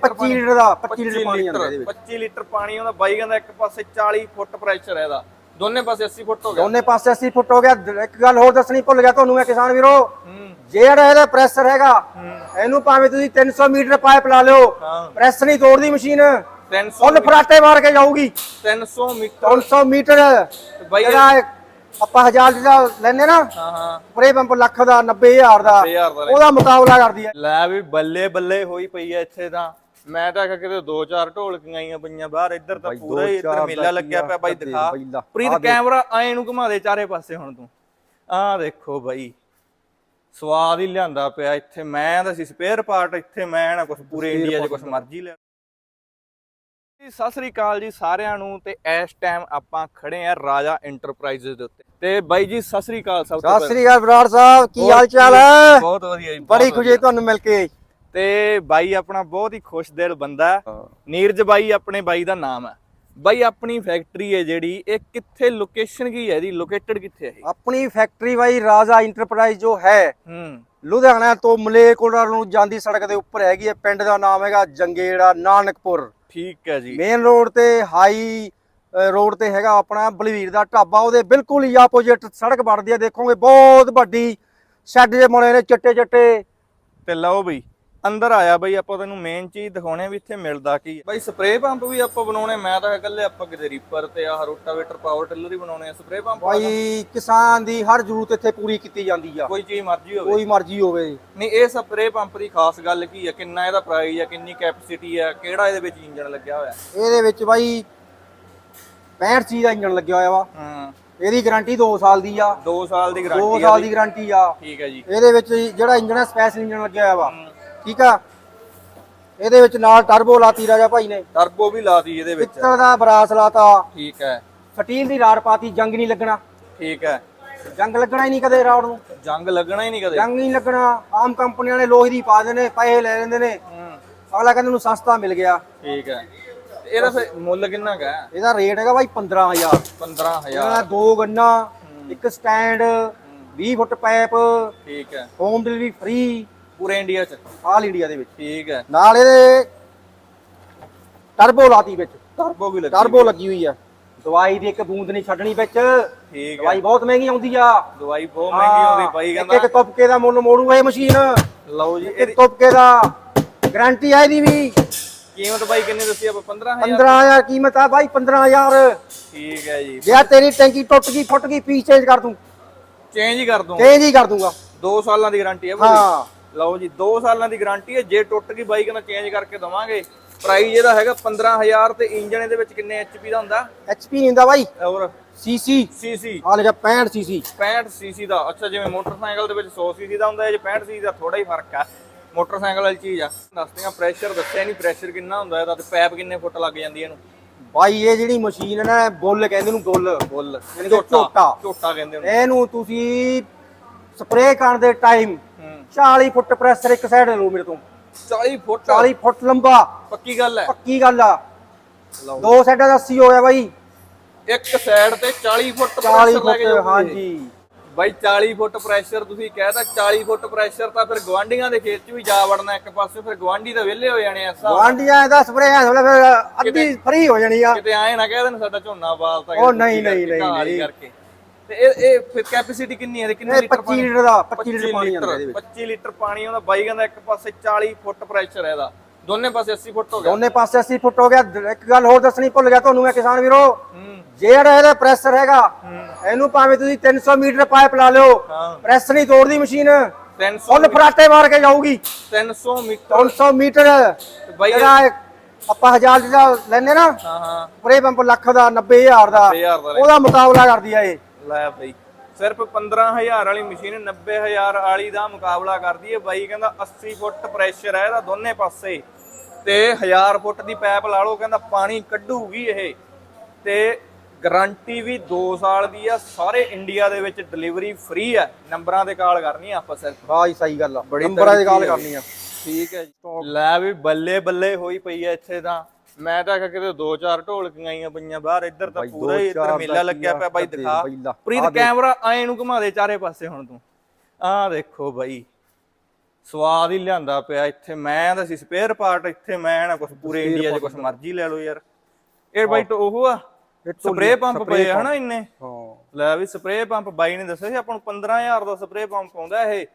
25 litre ਦਾ 25 litre ਪਾਣੀ ਆਉਂਦਾ ਇਹਦੇ ਵਿੱਚ। 25 ਲੀਟਰ ਪਾਣੀ ਆਉਂਦਾ ਬਾਈ ਕਹਿੰਦਾ ਇੱਕ ਪਾਸੇ 40 ਫੁੱਟ ਪ੍ਰੈਸ਼ਰ ਹੈ ਇਹਦਾ। ਦੋਨੇ ਪਾਸੇ 80 ਫੁੱਟ ਹੋ ਗਿਆ। ਦੋਨੇ ਪਾਸੇ 80 ਫੁੱਟ ਹੋ ਗਿਆ। ਇੱਕ ਗੱਲ ਹੋਰ ਦੱਸਣੀ ਭੁੱਲ ਗਿਆ ਤੁਹਾਨੂੰ ਮੈਂ ਕਿਸਾਨ ਵੀਰੋ। ਹੂੰ। ਜਿਹੜਾ ਇਹਦਾ ਪ੍ਰੈਸ਼ਰ ਹੈਗਾ ਇਹਨੂੰ ਭਾਵੇਂ ਤੁਸੀਂ 300 ਮੀਟਰ ਪਾਈਪ ਲਾ ਲਿਓ ਹਾਂ। ਪ੍ਰੈਸ ਨਹੀਂ ਤੋੜਦੀ ਮਸ਼ੀਨ। 300 ਫੁੱਲ ਫਰਾਟੇ ਮਾਰ ਕੇ ਜਾਊਗੀ। 300 ਮੀਟਰ। 300 ਮੀਟਰ। ਬਾਈ ਜਿਹੜਾ ਆਪਾਂ ਹਜ਼ਾਰ ਦਾ ਲੈਨੇ ਨਾ ਹਾਂ ਹਾਂ। ਸਪਰੇ ਪੰਪ ਲੱਖ ਦਾ 90000 ਦਾ 90000 ਦਾ ਲੈ। ਉਹਦਾ ਮੁਕਾਬਲਾ ਕਰਦੀ ਹੈ। ਲੈ ਵੀ ਬੱਲੇ ਬੱਲੇ ਹੋਈ ਪਈ ਐ ਇੱਥੇ ਤਾਂ। ਮੈਂ ਤਾਂ ਕਿਤੇ ਦੋ ਚਾਰ ਢੋਲਕੀਆਂ ਆਈਆਂ ਪਈਆਂ ਬਾਹਰ ਇੱਧਰ ਤਾਂ ਪੂਰਾ ਹੀ ਇੱਧਰ ਮੇਲਾ ਲੱਗਿਆ ਪਿਆ ਬਾਈ ਦਿਖਾ। ਪ੍ਰੀਤ। ਕੈਮਰਾ ਐਂ ਨੂੰ ਘੁਮਾ ਦੇ ਚਾਰੇ ਪਾਸੇ ਹੁਣ ਤੂੰ। ਆਹ ਦੇਖੋ ਬਾਈ ਸਵਾਦ ਹੀ ਲਿਆਂਦਾ ਪਿਆ ਇੱਥੇ। ਮੈਂ ਤਾਂ ਸੀ ਸਪੇਅਰ ਪਾਰਟ ਇੱਥੇ ਮੈਂ ਨਾ ਕੁਝ ਪੂਰੇ ਇੰਡੀਆ 'ਚ ਕੁਝ ਮਰਜ਼ੀ ਲੈ ਜੀ, ਸਤਿ ਸ੍ਰੀ ਅਕਾਲ ਜੀ ਸਾਰਿਆਂ ਨੂੰ ਤੇ ਇਸ ਟਾਈਮ ਆਪਾਂ ਖੜੇ ਆ ਰਾਜਾ ਇੰਟਰਪ੍ਰਾਈਜ਼ਸ ਦੇ ਉੱਤੇ। ਤੇ ਬਾਈ ਜੀ ਸਤਿ ਸ੍ਰੀ ਅਕਾਲ ਸਭ ਤੋਂ ਸਤਿ ਸ੍ਰੀ ਅਕਾਲ ਬਰਾੜ ਸਾਹਿਬ ਕੀ ਹਾਲ ਚਾਲ ਹੈ? ਬਹੁਤ ਵਧੀਆ ਜੀ ਬੜੀ ਖੁਸ਼ੀ। ਤੁਹਾਨੂੰ ਮਿਲ ਕੇ। ਤੇ ਬਾਈ ਆਪਣਾ ਬਹੁਤ ਹੀ ਖੁਸ਼ ਦਿਲ ਬੰਦਾ ਨੀਰਜ ਬਾਈ ਆਪਣੇ ਬਾਈ ਦਾ ਨਾਮ ਹੈ। ਬਾਈ ਆਪਣੀ ਫੈਕਟਰੀ ਹੈ ਜਿਹੜੀ ਇਹ ਕਿੱਥੇ ਲੋਕੇਸ਼ਨ ਕੀ ਹੈ ਇਹਦੀ? ਲੋਕੇਟਡ ਕਿੱਥੇ ਹੈ ਆਪਣੀ ਫੈਕਟਰੀ ਬਾਈ ਰਾਜਾ ਇੰਟਰਪ੍ਰਾਈਜ਼ ਜੋ ਹੈ ਹੂੰ। ਲੁਧਿਆਣਾ ਤੋਂ ਮਲੇਕੋਟਾ ਨੂੰ ਜਾਂਦੀ ਸੜਕ ਦੇ ਉੱਪਰ ਹੈਗੀ ਹੈ। ਪਿੰਡ ਦਾ ਨਾਮ ਹੈਗਾ ਜੰਗੇੜਾ ਨਾਨਕਪੁਰ। ਠੀਕ ਹੈ ਜੀ। ਮੇਨ ਰੋਡ ਤੇ ਹਾਈ ਰੋਡ ਤੇ ਹੈਗਾ ਆਪਣਾ ਬਲਵੀਰ ਦਾ ਢਾਬਾ। ਉਹਦੇ ਬਿਲਕੁਲ ਹੀ ਆਪੋਜ਼ਿਟ ਸੜਕ ਵੜਦੀ ਹੈ। ਦੇਖੋਗੇ ਬਹੁਤ ਵੱਡੀ। ਸ਼ੈੱਡ ਜੇ ਬਣੇ ਨੇ ਚਿੱਟੇ ਚਿੱਟੇ ਤੇ ਲਓ ਬਈ ਅੰਦਰ ਆਇਆ ਬਈ ਆਪਾਂ ਤੈਨੂੰ ਮੇਨ ਚੀਜ਼ ਦਿਖਾਉਣੇ ਵੀ ਇੱਥੇ ਮਿਲਦਾ ਕੀ ਹੈ ਬਾਈ ਸਪਰੇਅ ਪੰਪ ਵੀ ਆਪਾਂ ਬਣਾਉਣੇ ਮੈਂ ਤਾਂ ਇਕੱਲੇ ਆਪਾਂ ਕਿਤੇ ਰੀਪਰ ਤੇ ਆਹ ਰੋਟਾਵੇਟਰ ਪਾਵਰ ਟਿਲਰ ਹੀ ਬਣਾਉਣੇ ਆ ਸਪਰੇਅ ਪੰਪ ਬਾਈ ਕਿਸਾਨ ਦੀ ਹਰ ਜ਼ਰੂਰਤ ਇੱਥੇ ਪੂਰੀ ਕੀਤੀ ਜਾਂਦੀ ਆ। ਕੋਈ ਚੀਜ਼ ਮਰਜ਼ੀ ਹੋਵੇ। ਕੋਈ ਮਰਜ਼ੀ ਹੋਵੇ। ਨਹੀਂ ਇਹ ਸਪਰੇਅ ਪੰਪ ਦੀ ਖਾਸ ਗੱਲ ਕੀ ਹੈ ਕਿੰਨਾ ਇਹਦਾ ਪ੍ਰਾਈਸ ਹੈ ਕਿੰਨੀ ਕੈਪੈਸਿਟੀ ਹੈ ਕਿਹੜਾ ਇਹਦੇ ਵਿੱਚ ਇੰਜਨ ਲੱਗਿਆ ਹੋਇਆ? ਇਹਦੇ ਵਿੱਚ ਬਾਈ 65 ਚੀਜ਼ ਦਾ ਇੰਜਨ ਲੱਗਿਆ ਹੋਇਆ ਵਾ। ਹੂੰ। ਇਹਦੀ ਗਾਰੰਟੀ 2 ਸਾਲ ਦੀ ਆ। 2 ਸਾਲ ਦੀ 2 ਗਾਰੰਟੀ ਸਾਲ ਦੀ ਗਾਰੰਟੀ ਆ। ਠੀਕ ਹੈ ਜੀ। ਇਹਦੇ ਵਿੱਚ ਜਿਹੜਾ ਇੰਜਨ ਹੈ ਸਪੈਸ਼ਲ ਇੰਜਨ ਲੱਗਿਆ ਹੋਇਆ ਵਾ। ਠੀਕ ਆ? ਇਹਦੇ ਵਿੱਚ ਨਾਲ ਟਰਬੋ ਲਾਤੀ ਰਾਜਾ ਭਾਈ ਨੇ। ਟਰਬੋ ਵੀ ਲਾਤੀ ਇਹਦੇ ਵਿੱਚ। ਪਿੱਤਲ ਦਾ ਬਰਾਸ ਲਾਤਾ। ਠੀਕ ਹੈ। ਸਟੀਲ ਦੀ ਰਾੜ ਪਾਤੀ ਜੰਗ ਨਹੀਂ ਲੱਗਣਾ। ਠੀਕ ਹੈ। ਜੰਗ ਲੱਗਣਾ ਹੀ ਨਹੀਂ ਕਦੇ ਰਾੜ ਨੂੰ। ਜੰਗ ਲੱਗਣਾ ਹੀ ਨਹੀਂ ਕਦੇ। ਜੰਗ ਨਹੀਂ ਲੱਗਣਾ। ਆਮ ਕੰਪਨੀਆਂ ਨੇ ਲੋਹੇ ਦੀ ਪਾ ਦੇਣੇ ਪੈਸੇ ਲੈ ਲੈਂਦੇ ਨੇ। ਹੂੰ। ਅਗਲਾ ਕਹਿੰਦੇ ਨੂੰ ਸਸਤਾ ਮਿਲ ਗਿਆ। ਠੀਕ ਹੈ। ਇਹਦਾ ਫਿਰ ਮੁੱਲ ਕਿੰਨਾ ਕਾ ਇਹਦਾ ਰੇਟ ਹੈਗਾ ਬਾਈ 15000 15000 ਇਹਦਾ ਦੋ ਗੰਨਾ ਇੱਕ ਸਟੈਂਡ 20 ਫੁੱਟ ਪਾਈਪ। ਠੀਕ ਹੈ। Home delivery free. ਪੂਰੇ ਇੰਡੀਆ ਚ ਆਲ ਇੰਡੀਆ ਦੇ ਵਿੱਚ। ਠੀਕ ਹੈ। ਨਾਲ ਇਹਦੇ ਟਰਬੋ ਲਾਤੀ ਵਿੱਚ। ਟਰਬੋ ਵੀ ਲੱਗੀ ਟਰਬੋ ਲੱਗੀ ਹੋਈ ਆ। ਦਵਾਈ ਦੀ ਇੱਕ ਬੂੰਦ ਨਹੀਂ ਛੱਡਣੀ ਵਿੱਚ। ਠੀਕ ਹੈ। ਦਵਾਈ ਬਹੁਤ ਮਹਿੰਗੀ ਆਉਂਦੀ ਆ। ਦਵਾਈ ਬਹੁਤ ਮਹਿੰਗੀ ਆਉਂਦੀ ਬਾਈ ਕਹਿੰਦਾ। ਇੱਕ ਤੁਪਕੇ ਦਾ ਮੁੱਲ ਮੋੜੂ ਇਹ ਮਸ਼ੀਨ। ਲਓ ਜੀ ਇੱਕ ਤੁਪਕੇ ਦਾ ਗਾਰੰਟੀ ਆ ਇਹਦੀ ਵੀ। ਕੀਮਤ ਬਾਈ ਕਿੰਨੀ ਦੱਸੀ ਆਪਾਂ? 15000 15000 ਕੀਮਤ ਆ ਬਾਈ 15000 ਠੀਕ ਹੈ ਜੀ। ਜੇ ਤੇਰੀ ਟੈਂਕੀ ਟੁੱਟ ਗਈ ਫੁੱਟ ਗਈ ਪੀਸ ਚੇਂਜ ਕਰ ਦੂੰ। ਚੇਂਜ ਹੀ ਕਰ ਦੂੰ। ਚੇਂਜ ਹੀ ਕਰ ਦੂੰਗਾ। 2 ਸਾਲਾਂ ਦੀ ਗਾਰੰਟੀ ਹੈ ਹਾਂ। ਲਓ ਜੀ 2 ਸਾਲਾਂ ਦੀ ਗਾਰੰਟੀ ਹੈ। ਜੇ ਟੁੱਟ ਗਈ ਬਾਈ ਕਹਿੰਦਾ ਚੇਂਜ ਕਰਕੇ ਦਵਾਂਗੇ ਪ੍ਰਾਈਸ ਇਹਦਾ ਹੈਗਾ 15000 ਤੇ ਇੰਜਨ ਇਹਦੇ ਵਿੱਚ ਕਿੰਨੇ ਐਚਪੀ ਦਾ ਹੁੰਦਾ? ਐਚਪੀ ਨਹੀਂ ਹੁੰਦਾ ਬਾਈ। ਔਰ ਸੀਸੀ ਸੀਸੀ ਆ ਲਿਖਿਆ 65 ਸੀਸੀ 65 ਸੀਸੀ ਦਾ। ਅੱਛਾ ਜਿਵੇਂ ਮੋਟਰਸਾਈਕਲ ਦੇ ਵਿੱਚ 100 ਸੀਸੀ ਦਾ ਹੁੰਦਾ ਹੈ ਜੇ 65 ਸੀਸੀ ਦਾ ਥੋੜਾ ਹੀ ਫ਼ਰਕ ਆ। ਮੋਟਰਸਾਈਕਲ ਵਾਲੀ ਚੀਜ਼ ਆ। ਦੱਸਦੇ ਆ ਪ੍ਰੈਸ਼ਰ ਦੱਸਿਆ ਨਹੀਂ ਪ੍ਰੈਸ਼ਰ ਕਿੰਨਾ ਹੁੰਦਾ ਇਹਦਾ ਤੇ ਪੈਪ ਕਿੰਨੇ ਫੁੱਟ ਲੱਗ ਜਾਂਦੀ ਇਹਨੂੰ? ਬਾਈ ਇਹ ਜਿਹੜੀ ਮਸ਼ੀਨ ਹੈ ਨਾ ਬੁੱਲ ਕਹਿੰਦੇ ਨੂੰ ਬੁੱਲ। ਬੁੱਲ। ਯਾਨੀ ਕਿ ਝੋਟਾ। ਝੋਟਾ ਕਹਿੰਦੇ ਉਹਨੂੰ। ਇਹਨੂੰ ਤੁਸੀਂ ਸਪਰੇਅ ਕਰਨ ਦੇ ਟਾਈਮ 40 ਫੁੱਟ ਪ੍ਰੈਸ਼ਰ ਇੱਕ ਸਾਈਡ ਲਓ ਮੇਰੇ ਤੋਂ। 40 ਫੁੱਟ? 40 ਫੁੱਟ ਲੰਬਾ। ਪੱਕੀ ਗੱਲ ਹੈ? ਪੱਕੀ ਗੱਲ ਆ। ਦੋ ਸਾਈਡਾਂ ਦਾ 80 ਹੋਇਆ ਬਾਈ। ਇੱਕ ਸਾਈਡ ਤੇ 40 ਫੁੱਟ 40 pressure ਲੈ ਫੁੱਟ ਕੇ ਜਾਓਗੇ। ਹਾਂਜੀ। ਬਾਈ 40 ਫੁੱਟ ਪ੍ਰੈਸ਼ਰ ਤੁਸੀਂ ਕਹਿਤਾ 40 ਫੁੱਟ ਪ੍ਰੈਸ਼ਰ ਤਾਂ ਫਿਰ ਗਵਾਂਢੀਆਂ ਦੇ ਖੇਤ 'ਚ ਵੀ ਜਾ ਵੜਨਾ ਇੱਕ ਪਾਸੇ ਫਿਰ ਗਵਾਂਢੀ ਤਾਂ ਵਿਹਲੇ ਹੋ ਜਾਣੇ ਆ ਨਾਲ। ਗਵਾਂਡੀਆਂ ਦਾ ਸਪਰੇਅ ਹੈ ਫਿਰ ਅੱਧੀ ਫਰੀ ਹੋ ਜਾਣੀ ਆ। ਕਿਤੇ ਆਏ ਨਾ ਕਹਿ ਦੇਣ ਸਾਡਾ ਝੋਨਾ ਬਾਲਤਾ ਉਹ ਨਹੀਂ, ਨਹੀਂ, ਨਹੀਂ, ਨਹੀਂ। ਕਰਕੇ। ਤੇ ਇਹ ਇਹ ਫਿਰ ਕੈਪੈਸਿਟੀ ਕਿੰਨੀ ਹੈ ਕਿੰਨੇ ਲੀਟਰ 25 ਲੀਟਰ ਦਾ 25 ਲੀਟਰ ਪਾਣੀ ਆਉਂਦਾ ਇਹਦੇ ਵਿੱਚ। 25 ਲੀਟਰ ਪਾਣੀ ਆਉਂਦਾ ਬਾਈ ਕਹਿੰਦਾ ਇੱਕ ਪਾਸੇ 40 ਫੁੱਟ ਪ੍ਰੈਸ਼ਰ ਹੈ ਇਹਦਾ। ਦੋਨੇ ਪਾਸੇ 80 ਫੁੱਟ ਹੋ ਗਿਆ। ਦੋਨੇ ਪਾਸੇ 80 ਫੁੱਟ ਹੋ ਗਿਆ। ਇੱਕ ਗੱਲ ਹੋਰ ਦੱਸਣੀ ਭੁੱਲ ਗਿਆ ਤੁਹਾਨੂੰ ਮੈਂ ਕਿਸਾਨ ਵੀਰੋ। ਜਿਹੜਾ ਇਹਦਾ ਪ੍ਰੈਸ਼ਰ ਹੈਗਾ ਇਹਨੂੰ ਭਾਵੇਂ ਤੁਸੀਂ 300 ਮੀਟਰ ਪਾਈਪ ਲਾ ਲਿਓ ਪ੍ਰੈਸ ਨਹੀਂ ਤੋੜਦੀ ਮਸ਼ੀਨ। 300 ਫੁੱਲ ਫਰਾਟੇ ਮਾਰ ਕੇ ਜਾਊਗੀ। 300 ਮੀਟਰ। 300 ਮੀਟਰ ਜਿਹੜਾ ਆਪਾਂ ਹਜ਼ਾਰ ਦਾ ਲੈਨੇ ਨਾ ਹਾਂ ਹਾਂ। ਸਪਰੇ ਪੰਪ ਲੱਖ ਦਾ 90000 ਦਾ। 90000 ਦਾ ਲੈ। ਉਹਦਾ ਮੁਕਾਬਲਾ ਕਰਦੀ ਆ ਇਹ। ਲੈ ਬਈ। ਸਿਰਫ 15000 ਵਾਲੀ ਮਸ਼ੀਨ 90000 ਵਾਲੀ ਦਾ ਮੁਕਾਬਲਾ ਕਰਦੀ ਹੈ। ਬਾਈ ਕਹਿੰਦਾ 80 ਫੁੱਟ ਪ੍ਰੈਸ਼ਰ ਹੈ ਇਹਦਾ ਦੋਨੇ ਪਾਸੇ। ਤੇ 1000 ਫੁੱਟ ਦੀ ਪਾਈਪ ਲਾ ਲਓ ਕਹਿੰਦਾ ਪਾਣੀ ਕੱਢੂਗੀ ਇਹ। ਤੇ ਗਾਰੰਟੀ ਵੀ 2 ਸਾਲ ਦੀ ਆ। ਸਾਰੇ ਇੰਡੀਆ ਦੇ ਵਿੱਚ ਡਿਲੀਵਰੀ ਫ੍ਰੀ ਹੈ ਨੰਬਰਾਂ ਤੇ ਕਾਲ ਕਰਨੀ ਆ ਆਪਾਂ ਸਿਰਫ। ਹਾਂ ਜੀ ਸਹੀ ਗੱਲ ਆ। ਨੰਬਰਾਂ ਗੱਲ ਤਗੜੀ ਕਰਨੀ ਆ। ਠੀਕ ਹੈ ਜੀ। ਲੈ ਵੀ ਬੱਲੇ ਬੱਲੇ ਹੋਈ ਪਈ ਐ ਇੱਥੇ ਤਾਂ। ਮੈਂ ਤਾਂ ਆਖਿਆ ਕਿਤੇ ਦੋ ਚਾਰ ਢੋਲਕੀਆਂ ਆਈਆਂ ਪਈਆਂ ਬਾਹਰ ਇੱਧਰ ਤਾਂ ਬਾਈ ਦੋ ਪੂਰਾ ਹੀ ਇੱਧਰ ਚਾਰ ਮੇਲਾ ਲੱਗਿਆ ਪਿਆ ਬਾਈ ਆ, ਦਿਖਾ। ਪ੍ਰੀਤ ਦੇਖ। ਕੈਮਰਾ ਐਂ ਨੂੰ ਘੁਮਾ ਦੇ ਚਾਰੇ ਪਾਸੇ ਹੁਣ ਤੂੰ। ਆਹ ਦੇਖੋ ਬਾਈ ਸਵਾਦ ਹੀ ਲਿਆਂਦਾ ਪਿਆ ਇੱਥੇ। ਮੈਂ ਤਾਂ ਸੀ ਸਪੇਅਰ ਪਾਰਟ ਇੱਥੇ ਮੈਂ ਨਾ ਕੁਝ ਪੂਰੇ ਇੰਡੀਆ 'ਚ ਕੁਝ ਮਰਜ਼ੀ ਲੈ ਲਓ ਯਾਰ। ਇਹ ਬਾਈ ਤਾਂ ਉਹ ਆ ਇਹ ਢੋਲੀ- ਸਪਰੇਅ ਪੰਪ spray ਪਏ ਆ। ਹਨਾ ਇੰਨੇ। ਹਾਂ। ਲੈ ਵੀ ਸਪਰੇਅ ਪੰਪ ਬਾਈ ਨੇ ਦੱਸਿਆ ਸੀ ਆਪਾਂ ਨੂੰ 15000 ਦਾ ਸਪਰੇਅ ਪੰਪ ਆਉਂਦਾ ਇਹ।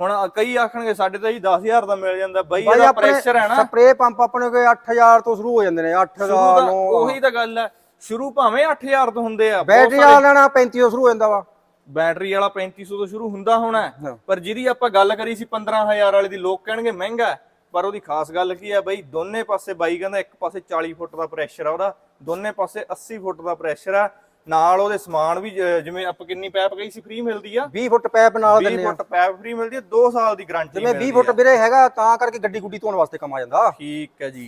ਹੁਣ ਕਈ ਆਖਣਗੇ ਸਾਡੇ ਤਾਂ ਜੀ 10000 ਦਾ ਮਿਲ ਜਾਂਦਾ ਬਾਈ ਇਹਦਾ ਪ੍ਰੈਸ਼ਰ ਹੈ ਨਾ। ਸਪਰੇਅ ਪੰਪ ਆਪਣੇ ਕੋਲ 8000 ਤੋਂ ਸ਼ੁਰੂ ਹੋ ਜਾਂਦੇ ਨੇ 8 ਸ਼ੁਰੂ ਦਾ ਤਾਂ 9 ਉਹੀ ਤਾਂ ਗੱਲ ਹੈ। ਸ਼ੁਰੂ ਭਾਵੇਂ 8000 ਤੋਂ ਹੁੰਦੇ ਆ ਬੈਟਰੀ ਵਾਲਾ ਲੈਣਾ 35 ਤੋਂ ਸ਼ੁਰੂ ਹੋ ਜਾਂਦਾ ਵਾ। ਬੈਟਰੀ ਵਾਲਾ 3500 ਤੋਂ ਸ਼ੁਰੂ ਹੁੰਦਾ ਹੋਣਾ। ਪਰ ਜਿਹਦੀ ਆਪਾਂ ਗੱਲ ਕਰੀ ਸੀ 15000 ਵਾਲੇ ਦੀ ਲੋਕ ਕਹਿਣਗੇ ਮਹਿੰਗਾ। ਪਰ ਉਹਦੀ ਖਾਸ ਗੱਲ ਕੀ ਆ ਬਈ ਦੋਨੇ ਪਾਸੇ ਬਾਈ ਕਹਿੰਦਾ ਇੱਕ ਪਾਸੇ 40 ਫੁੱਟ ਦਾ ਪ੍ਰੈਸ਼ਰ ਆ ਉਹਦਾ ਦੋਨੇ ਪਾਸੇ 80 ਫੁੱਟ ਦਾ ਪ੍ਰੈਸ਼ਰ ਆ। ਨਾਲ ਉਹਦੇ ਸਮਾਨ ਵੀ ਜ- ਜਿਵੇਂ ਆਪਾਂ ਕਿੰਨੀ ਪੈਪ ਗਈ ਸੀ ਫ੍ਰੀ ਮਿਲਦੀ ਆ। 20 ਫੁੱਟ ਪੈਪ ਨਾਲ 20 ਦਿੰਦੇ ਆ। ਫੁੱਟ ਪੈਪ ਫ੍ਰੀ ਮਿਲਦੀ ਆ 2 ਸਾਲ ਦੀ ਗਾਰੰਟੀ ਜਿਵੇਂ 20 ਫੁੱਟ ਵੀਰੇ ਹੈਗਾ ਤਾਂ ਕਰਕੇ ਗੱਡੀ ਗੁੱਡੀ ਧੋਣ ਵਾਸਤੇ ਕੰਮ ਆ ਜਾਂਦਾ। ਠੀਕ ਹੈ ਜੀ।